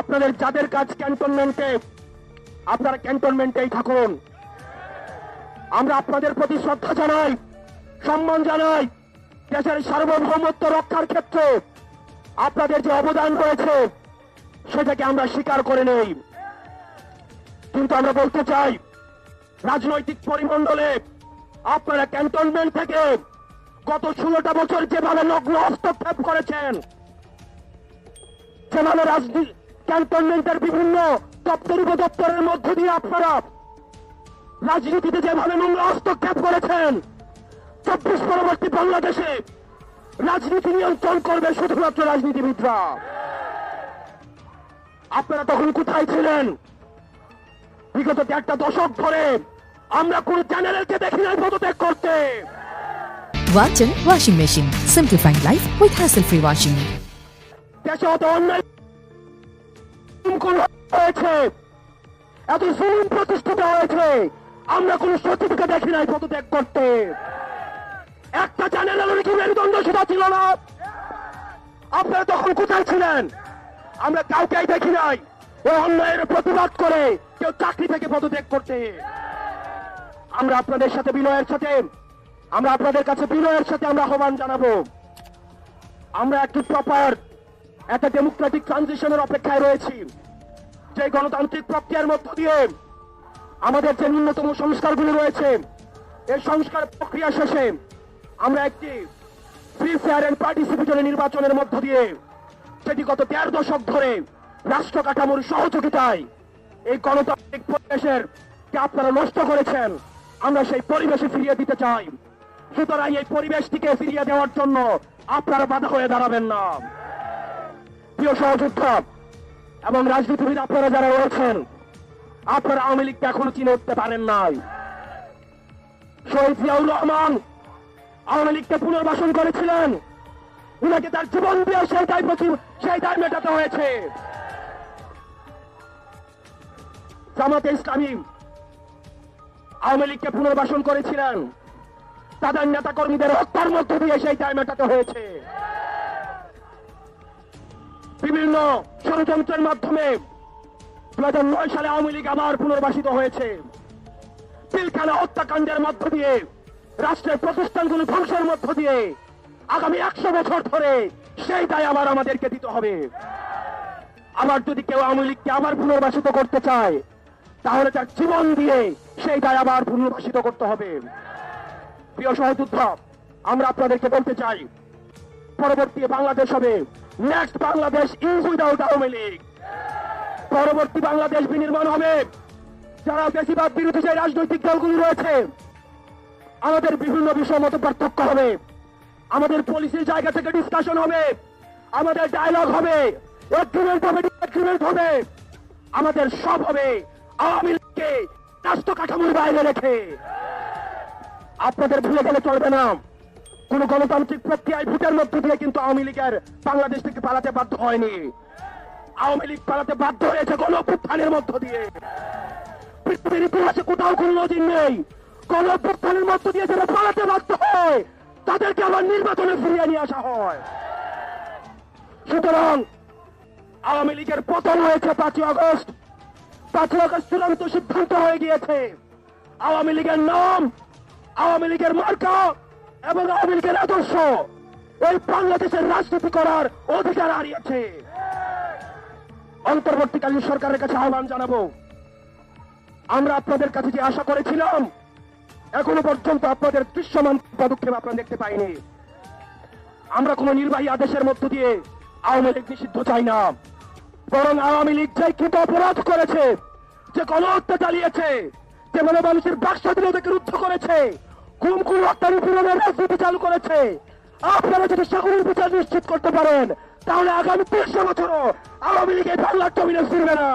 আপনাদের যাদের কাজ ক্যান্টনমেন্টে, আপনারা ক্যান্টনমেন্টেই থাকুন। আমরা আপনাদের প্রতি শ্রদ্ধা জানাই, সম্মান জানাই, দেশের সার্বভৌমত্ব রক্ষার ক্ষেত্রে আপনাদের যে অবদান রয়েছে, সেটাকে আমরা স্বীকার করে নেই। কিন্তু আমরা বলতে চাই, রাজনৈতিক পরিমণ্ডলে আপনারা ক্যান্টনমেন্ট থেকে গত ষোলোটা বছর যেভাবে লগ্ন হস্তক্ষেপ করেছেন যেভাবে রাজনীতি ক্যান্টনমেন্টের বিভিন্ন দপ্তর উপদপ্তরের মধ্য দিয়ে আপনারা রাজনীতিতে যেভাবে নোংরা হস্তক্ষেপ করেছেন চব্বিশ পরবর্তী বাংলাদেশে রাজনীতি নিয়ন্ত্রণ করবে শুধুমাত্র রাজনীতিবিদরা আপনারা তখন কোথায় ছিলেন বিগত একটা দশক ধরে আমরা কোন চ্যানেলকে দেখি নাই পদত্যাগ করতে Walton Washing Machine. Simplifying life with hassle-free washing. দেশে অত অন্যায় হয়েছে। এত জুলুম প্রতিষ্ঠিত হয়েছে। আমরা কোন সত্যিকে দেখি নাই পদত্যাগ করতে। একটা চ্যানেলের কি মেরুদণ্ড সেটা ছিল না। আপনারা তখন কোথায় ছিলেন? আমরা কাউকেই দেখি নাই। ওই অন্যায়ের প্রতিবাদ করে কেউ চাকরি থেকে পদত্যাগ করতে। আমরা আপনাদের সাথে বিনয়ের সাথে, আমরা আপনাদের কাছে বিনয়ের সাথে আমরা আহ্বান জানাব। আমরা একটি প্রপার একটা ডেমোক্রেটিক ট্রানজিশনের অপেক্ষায় রয়েছি। যে গণতান্ত্রিক প্রক্রিয়ার মধ্য দিয়ে আমাদের যে ন্যূনতম সংস্কারগুলি রয়েছে, এই সংস্কার প্রক্রিয়া শেষে আমরা একটি ফ্রি ফেয়ার এন্ড পার্টিসিপেটরি নির্বাচনের মধ্য দিয়ে সেটি গত দেড় দশক ধরে রাষ্ট্র কাঠামোর সহযোগিতায় এই গণতান্ত্রিক পরিবেশের কে আপনারা নষ্ট করেছেন, আমরা সেই পরিবেশে ফিরিয়ে দিতে চাই। সুতরাং এই পরিবেশটিকে ফিরিয়ে দেওয়ার জন্য আপনারা বাধা হয়ে দাঁড়াবেন না। প্রিয় সহযোদ্ধা এবং রাজনীতিবিদ আপনারা যারা রয়েছেন, আপনারা আওয়ামী লীগকে এখনও চিনে উঠতে পারেন নাই। শহীদ জিয়াউর রহমান আওয়ামী লীগকে পুনর্বাসন করেছিলেন। উনাকে তার জীবন দিয়ে সেই দায় সেই দায় মেটাতে হয়েছে। জামাতে ইসলামী আওয়ামী লীগকে পুনর্বাসন করেছিলেন। তাদের নেতা কর্মীদের হত্যার মধ্য দিয়ে সেই দায় মেটাতে হয়েছে। বিভিন্ন ষড়যন্ত্রের মাধ্যমে দু হাজার নয় সালে আওয়ামী লীগ আবার পুনর্বাসিত হয়েছে। পিলখানা হত্যাকাণ্ডের মধ্য দিয়ে, রাষ্ট্রের প্রতিষ্ঠানগুলো ধ্বংসের মধ্য দিয়ে আগামী একশো বছর ধরে সেই দায় আবার আমাদেরকে দিতে হবে। আবার যদি কেউ আওয়ামী লীগকে আবার পুনর্বাসিত করতে চায়, তাহলে তার জীবন দিয়ে সেই দায় আবার পুনর্বাসিত করতে হবে। প্রিয় সহযোদ্ধা আমরা আপনাদেরকে বলতে চাই, পরবর্তী বাংলাদেশ হবে next Bangladesh is without Awami League. পরবর্তী বাংলাদেশ বিনির্মাণ হবে। যারা বেশিরভাগ বিরোধী যে রাজনৈতিক দলগুলি রয়েছে, আমাদের বিভিন্ন বিষয় মতো পার্থক্য হবে। আমাদের পলিসির জায়গা থেকে ডিসকাশন হবে। আমাদের ডায়লগ হবে। এগ্রিমেন্ট হবে এগ্রিমেন্ট হবে। আমাদের সব হবে আওয়ামী লীগকে রাষ্ট্র কাঠামোর বাইরে রেখে। আপনাদের ভুলে গেলে চলবে না। কোন গণতান্ত্রিক প্রক্রিয়ায় ভোটের মধ্য দিয়ে কিন্তু আওয়ামী লীগের বাংলাদেশ থেকে পালাতে বাধ্য হয়নি। আওয়ামী লীগ পালাতে বাধ্য হয়েছে গণ অভ্যুত্থানের মধ্য দিয়ে। পৃথিবীর ইতিহাসে কোথাও কোন নজির নেই। গণ অভ্যুত্থানের মধ্য দিয়ে যারা পালাতে বাধ্য হয়, তাদেরকে আবার নির্বাচনে ফিরিয়ে নিয়ে আসা হয়। সুতরাং আওয়ামী লীগের পতন হয়েছে পাঁচই আগস্ট। পাঁচই আগস্ট চূড়ান্ত সিদ্ধান্ত হয়ে গিয়েছে। আওয়ামী লীগের নাম, আওয়ামী লীগের মার্কা এবং আওয়ামী লীগের আদর্শ। এই বাংলাদেশের রাজনীতি করার অধিকার হারিয়েছে। অন্তর্বর্তীকালীন সরকারের কাছে আহ্বান জানাব। আমরা আপনাদের কাছে যে আশা করেছিলাম, এখনও পর্যন্ত আপনাদের দৃশ্যমান পদক্ষেপ আপনারা দেখতে পাইনি। আমরা কোন নির্বাহী আদেশের মধ্য দিয়ে আওয়ামী লীগ নিষিদ্ধ চাই না। বরং আওয়ামী লীগ যে কৃত অপরাধ করেছে, যে গণহত্যা চালিয়েছে, যে মানে মানুষের বাকস্বাধীনতাকে রুদ্ধ করেছে কুম রপ্তানি পূরণের রাজনীতি চালু করেছে, আপনারা যদি সকলের বিচার নিশ্চিত করতে পারেন, তাহলে আগামী তিনশো বছরও আওয়ামী লীগের বাংলার জমিনে ফিরবে না।